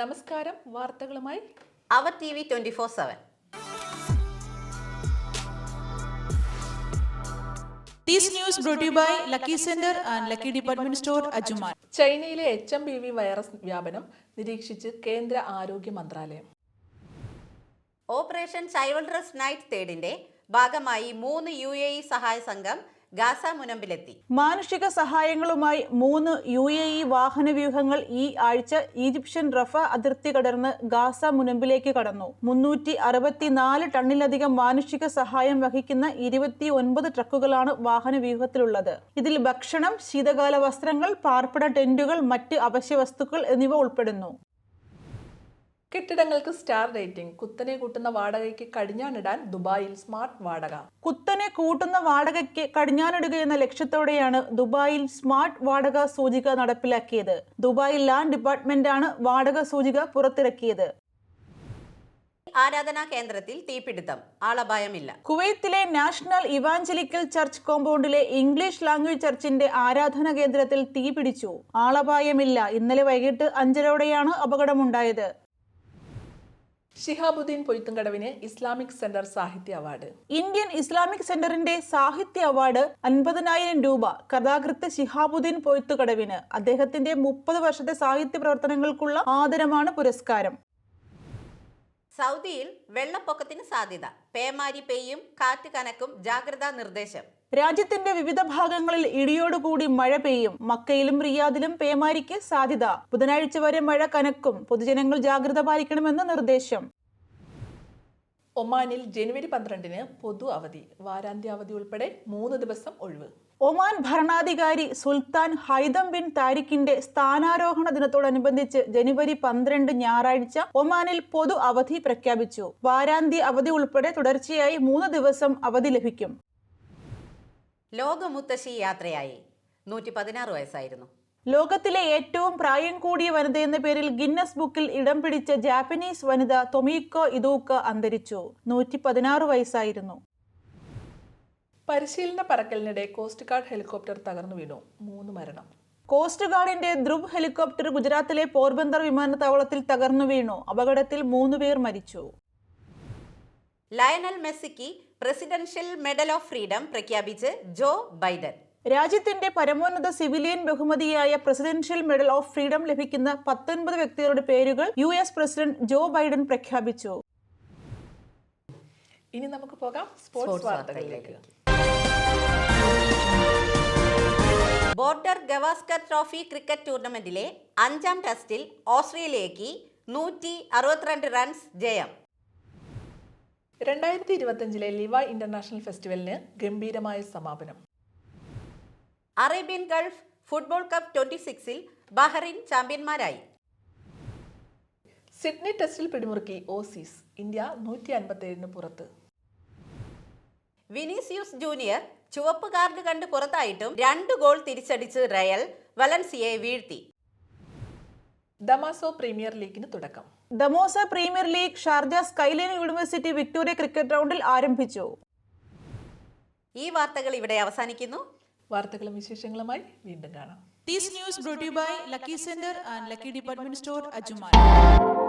നമസ്കാരം വാർത്തകളുമായി അവർ T V twenty four seven. To you Lucky Lucky Center and Lucky Department Store, ചൈനയിലെ H M P V virus വ്യാപനം നിരീക്ഷിച്ച് കേന്ദ്ര ആരോഗ്യ മന്ത്രാലയം. ഓപ്പറേഷൻ ചൈൽഡ്രസ് നൈറ്റ് തേർഡിന്റെ ഭാഗമായി മൂന്ന് യു എ ഇ സഹായ സംഘം ഗാസ മുനമ്പിലെത്തി. മാനുഷിക സഹായങ്ങളുമായി മൂന്ന് യു എ ഇ വാഹന വ്യൂഹങ്ങൾ ഈ ആഴ്ച ഈജിപ്ഷ്യൻ റഫ അതിർത്തി കടർന്ന് ഗാസ മുനമ്പിലേക്ക് കടന്നു. മുന്നൂറ്റി അറുപത്തിനാല് ടണ്ണിലധികം മാനുഷിക സഹായം വഹിക്കുന്ന ഇരുപത്തി ഒൻപത് ട്രക്കുകളാണ് വാഹന വ്യൂഹത്തിലുള്ളത് ഇതിൽ ഭക്ഷണം ശീതകാല വസ്ത്രങ്ങൾ പാർപ്പിട ടെന്റുകൾ മറ്റ് അവശ്യ വസ്തുക്കൾ എന്നിവ ഉൾപ്പെടുന്നു. കെട്ടിടങ്ങൾക്ക് സ്റ്റാർ റേറ്റിംഗ്. കുത്തനെ കൂട്ടുന്ന വാടകയ്ക്ക് കടിഞ്ഞാണിടാൻ ദുബായിൽ സ്മാർട്ട് വാടക. കുത്തനെ കൂട്ടുന്ന വാടകയ്ക്ക് കടിഞ്ഞാനിടുക എന്ന ലക്ഷ്യത്തോടെയാണ് ദുബായിൽ സ്മാർട്ട് വാടക സൂചിക നടപ്പിലാക്കിയത്. ദുബായ് ലാൻഡ് ഡിപ്പാർട്ട്മെന്റ് ആണ് വാടക സൂചിക പുറത്തിറക്കിയത്. ആരാധനാ കേന്ദ്രത്തിൽ തീപിടുത്തം. ആളപായമില്ല. കുവൈത്തിലെ നാഷണൽ ഇവാഞ്ചലിക്കൽ ചർച്ച് കോമ്പൗണ്ടിലെ ഇംഗ്ലീഷ് ലാംഗ്വേജ് ചർച്ചിന്റെ ആരാധനാ കേന്ദ്രത്തിൽ തീപിടിച്ചു. ആളപായമില്ല. ഇന്നലെ വൈകിട്ട് അഞ്ചരോടെയാണ് അപകടമുണ്ടായത്. ഷിഹാബുദ്ദീൻ പൊയ്ത്തുംകടവിന് ഇസ്ലാമിക് സെന്റർ സാഹിത്യ അവാർഡ്. ഇന്ത്യൻ ഇസ്ലാമിക് സെന്ററിന്റെ സാഹിത്യ അവാർഡ് അൻപതിനായിരം രൂപ. കഥാകൃത്ത് ഷിഹാബുദ്ദീൻ പൊയ്ത്തുകടവിന് അദ്ദേഹത്തിന്റെ മുപ്പത് വർഷത്തെ സാഹിത്യ പ്രവർത്തനങ്ങൾക്കുള്ള ആദരമാണ് പുരസ്കാരം. സൗദിയിൽ വെള്ളപ്പൊക്കത്തിന് സാധ്യത. പേമാരി പെയ്യും കാറ്റ് കനക്കും ജാഗ്രതാ നിർദ്ദേശം. രാജ്യത്തിന്റെ വിവിധ ഭാഗങ്ങളിൽ ഇടിയോടുകൂടി മഴ പെയ്യും. മക്കയിലും റിയാദിലും പേമാരിക്ക് സാധ്യത. ബുധനാഴ്ച വരെ മഴ കനക്കും. പൊതുജനങ്ങൾ ജാഗ്രത പാലിക്കണമെന്ന് നിർദ്ദേശം. ഒമാനിൽ ജനുവരി പന്ത്രണ്ടിന് പൊതു അവധി വാരാന്ത്യ അവധി ഉൾപ്പെടെ മൂന്ന് ദിവസം ഒഴിവ്. ഒമാൻ ഭരണാധികാരി സുൽത്താൻ ഹൈദം ബിൻ താരിഖിന്റെ സ്ഥാനാരോഹണ ദിനത്തോടനുബന്ധിച്ച് ജനുവരി പന്ത്രണ്ട് ഞായറാഴ്ച ഒമാനിൽ പൊതു അവധി പ്രഖ്യാപിച്ചു. വാരാന്ത്യ അവധി ഉൾപ്പെടെ തുടർച്ചയായി മൂന്ന് ദിവസം അവധി ലഭിക്കും. ലോകമുത്തശ്ശി യാത്രയായി. നൂറ്റി പതിനാറ് വയസ്സായിരുന്നു. ലോകത്തിലെ ഏറ്റവും പ്രായം കൂടിയ വനിത എന്ന പേരിൽ ഗിന്നസ് ബുക്കിൽ ഇടം പിടിച്ച ജാപ്പനീസ് വനിത തൊമീക്കോ ഇതൂക്ക അന്തരിച്ചു. നൂറ്റി പതിനാറ് വയസ്സായിരുന്നു. പരിശീലന പറക്കലിനിടെ കോസ്റ്റ് ഗാർഡ് ഹെലികോപ്റ്റർ തകർന്നു വീണു. മൂന്ന് മരണം. കോസ്റ്റ് ഗാർഡിന്റെ ധ്രുവ് ഹെലികോപ്റ്റർ ഗുജറാത്തിലെ പോർബന്ദർ വിമാനത്താവളത്തിൽ തകർന്നു വീണു. അപകടത്തിൽ മൂന്ന് പേർ മരിച്ചു. ലയണൽ മെസ്സിക്ക് പ്രസിഡൻഷ്യൽ മെഡൽ ഓഫ് ഫ്രീഡം പ്രഖ്യാപിച്ച് ജോ ബൈഡൻ. രാജ്യത്തിന്റെ പരമോന്നത സിവിലിയൻ ബഹുമതിയായ പ്രസിഡൻഷ്യൽ മെഡൽ ഓഫ് ഫ്രീഡം ലഭിക്കുന്ന പത്തൊൻപത് വ്യക്തികളുടെ പേരുകൾ U S president Joe Biden പ്രഖ്യാപിച്ചു. ഇനി നമുക്ക് പോകാം സ്പോർട്സ് വാർത്തകളിലേക്ക്. ബോർഡർ ഗവാസ്കർ ട്രോഫി ക്രിക്കറ്റ് ടൂർണമെന്റിലെ അഞ്ചാം ടെസ്റ്റിൽ ഓസ്ട്രേലിയയ്ക്ക് നൂറ്റി അറുപത്തിരണ്ട് റൺസ് ജയം. രണ്ടായിരത്തി ഇരുപത്തിയഞ്ചിലെ ലിവ ഇന്റർനാഷണൽ ഫെസ്റ്റിവലിന് ഗംഭീരമായ സമാപനം. Arabian Gulf football cup twenty സിക്സിൽ ബഹ്റിൻ ചാമ്പ്യന്മാരായി. സിഡ്നി ടെസ്റ്റിൽ പിടിമുറുക്കി ഓസീസ് ഇന്ത്യ നൂറ്റി അൻപത്തേഴിന് പുറത്ത്. വിനീസിയൂസ് ജൂനിയർ ചുവപ്പ് കാർഡ് കണ്ട് പുറത്തായിട്ടും രണ്ട് ഗോൾ തിരിച്ചടിച്ച് റയൽ വലൻസിയെ വീഴ്ത്തി. ദമാസോ പ്രീമിയർ ലീഗിന് തുടക്കം. Damaso Premier League Sharjah Skyline University Victoria cricket റൗണ്ടിൽ ആരംഭിച്ചു. ഈ വാർത്തകൾ ഇവിടെ അവസാനിക്കുന്നു. വാർത്തകളും വിശേഷങ്ങളുമായി വീണ്ടും കാണാം news brought to you by Lucky Center and Lucky Department Store, Ajuman.